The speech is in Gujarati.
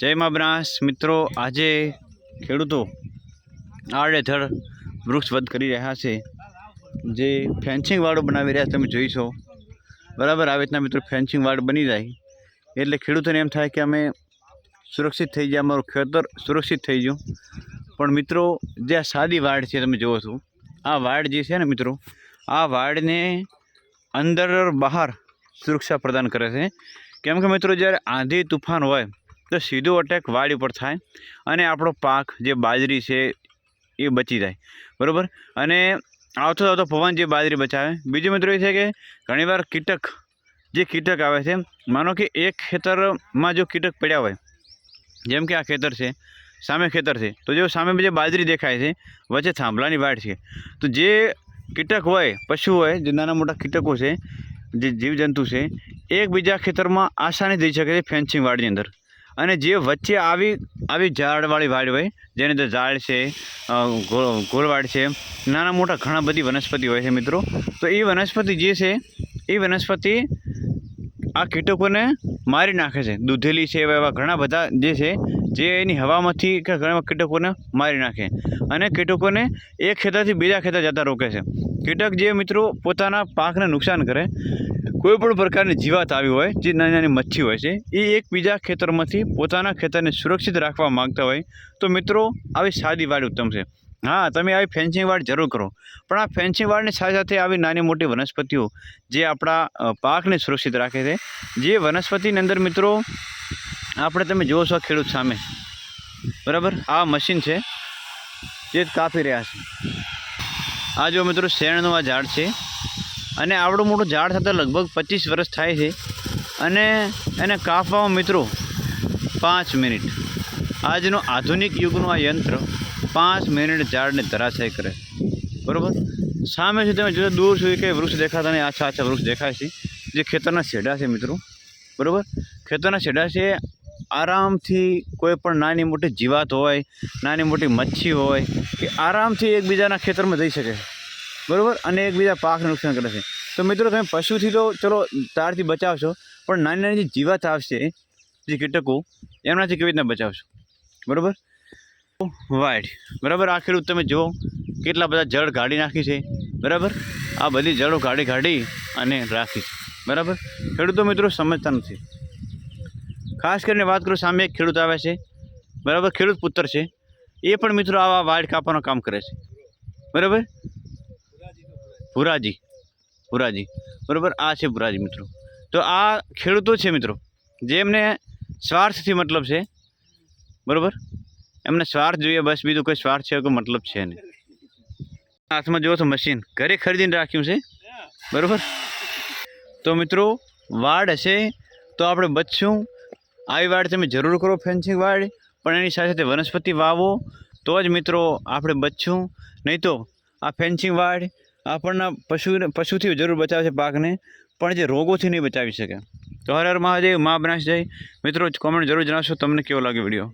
જય મા બ્રાસ. મિત્રો, આજે ખેડૂતો આડેધડ વૃક્ષ વધ કરી રહ્યા છે. જે ફેન્સિંગ વાળો બનાવી રહ્યા તમે જોઈ છો. બરાબર, આવી રીતના મિત્રો ફેન્સિંગ વાળ બની જાય. એટલે ખેડૂતોને એમ થાય કે અમે સુરક્ષિત થઈ ગયા, અમારું ખેતર સુરક્ષિત થઈ ગયું. પણ મિત્રો, જે આ સાદી વાડ છે, તમે જુઓ છો. આ વાડ જે છે ને મિત્રો, આ વાડને અંદર બહાર સુરક્ષા પ્રદાન કરે છે. કેમ કે મિત્રો, જ્યારે આંધી તુફાન હોય તો સીધો અટેક વાડ ઉપર થાય અને આપણો પાક જે બાજરી છે એ બચી જાય. બરાબર? અને આવતો આવતો પવન જે બાજરી બચાવે. બીજું મિત્રો એ છે કે ઘણીવાર કીટક, જે કીટક આવે છે, માનો કે એક ખેતરમાં જો કીટક પડ્યા હોય, જેમ કે આ ખેતર છે, સામે ખેતર છે, તો જો સામે જે બાજરી દેખાય છે, વચ્ચે થાંભલાની વાડ છે. તો જે કીટક હોય, પશુ હોય, જે નાના મોટા કીટકો છે, જે જીવજંતુ છે એકબીજા ખેતરમાં આસાની જઈ શકે છે ફેન્સિંગ વાડની અંદર. અને જે વચ્ચે આવી આવી ઝાડવાળી વાડ હોય, જેની અંદર ઝાડ છે ગોળવાડ છે, નાના મોટા ઘણા બધી વનસ્પતિ હોય છે મિત્રો. તો એ વનસ્પતિ જે છે, એ વનસ્પતિ આ કીટકોને મારી નાખે છે. દૂધેલી છે એવા ઘણા બધા જે છે, જે એની હવામાંથી કે ઘણા કીટકોને મારી નાખે. અને કીટકોને એક ખેતરથી બીજા ખેતર જતા રોકે છે. કીટક જે મિત્રો પોતાના પાકને નુકસાન કરે કોઈ પણ પ્રકારની જીવાત આવી હોય, જે નાની નાની મચ્છી હોય છે, એ એકબીજા ખેતરમાંથી પોતાના ખેતરને સુરક્ષિત રાખવા માંગતા હોય, તો મિત્રો, આવી સાદી વાડ ઉત્તમ છે. હા, તમે આવી ફેન્સિંગ વાડ જરૂર કરો. પણ આ ફેન્સિંગ વાડની સાથે સાથે આવી નાની મોટી વનસ્પતિઓ, જે આપણા પાકને સુરક્ષિત રાખે છે. જે વનસ્પતિની અંદર મિત્રો, આપણે તમે જુઓ છો ખેડૂત સામે. બરાબર? આ મશીન છે, જે કાપી રહ્યા છે. આ જો મિત્રો, શેણનું આ ઝાડ છે. અને આવડું મોટું ઝાડ થતાં લગભગ પચીસ વર્ષ થાય છે. અને એને કાપવામાં મિત્રો પાંચ મિનિટ. આજનું આધુનિક યુગનું આ યંત્ર પાંચ મિનિટ ઝાડને ધરાશય કરે. બરાબર? સામે છે તમે જોજો, દૂર સુધી કંઈ વૃક્ષ દેખાતા નહીં. આછા આછા વૃક્ષ દેખાય છે. જે ખેતરના છેડા છે મિત્રો. બરાબર? ખેતરના છેડા છે. આરામથી કોઈ પણ નાની મોટી જીવાત હોય, નાની મોટી મચ્છી હોય કે આરામથી એકબીજાના ખેતરમાં જઈ શકે. બરાબર? અને એકબીજા પાકને નુકસાન કરે છે. તો મિત્રો, તમે પશુથી તો ચલો તારથી બચાવશો, પણ નાની નાની જે જીવાત આવશે, જે કીટકો, એમનાથી કેવી રીતના બચાવશો? બરાબર? વાઇટ બરાબર? આ ખેડૂત તમે જુઓ, કેટલા બધા જળ કાઢી નાખી છે. બરાબર? આ બધી જળો કાઢી કાઢી અને રાખી છે. બરાબર? ખેડૂતો મિત્રો, સમજતા નથી. ખાસ કરીને વાત કરું, સામે એક ખેડૂત આવે છે. બરાબર? ખેડૂત પુત્ર છે. એ પણ મિત્રો, આવા વાડ કાપવાનું કામ કરે છે. બરાબર? ભુરાજી ભુરાજી બરાબર? આ છે ભુરાજી મિત્રો. તો આ ખેડૂતો છે, મિત્રો. જેમને સ્વાર્થથી મતલબ છે. બરાબર? એમને સ્વાર્થ જોઈએ, બસ બીજું કોઈ સ્વાર્થ છે કોઈ મતલબ છે નહીં. હાથમાં જુઓ તો મશીન ઘરે ખરીદીને રાખ્યું છે. બરાબર? તો મિત્રો, વાડ હશે તો આપણે બચશું આવી વાડ તમે જરૂર કરો ફેન્સિંગ વાડ. પણ એની સાથે સાથે વનસ્પતિ વાવો. તો જ મિત્રો, આપણે બચશું નહીં તો આ ફેન્સિંગ વાડ આપણને પશુ પશુથી જરૂર બચાવે છે પાકને, પણ જે રોગોથી નહીં બચાવી શકે. તો હર હર મહાદેવ, મા બનાશ જય મિત્રો કોમેન્ટ જરૂર જણાવશો, તમને કેવો લાગે વીડિયો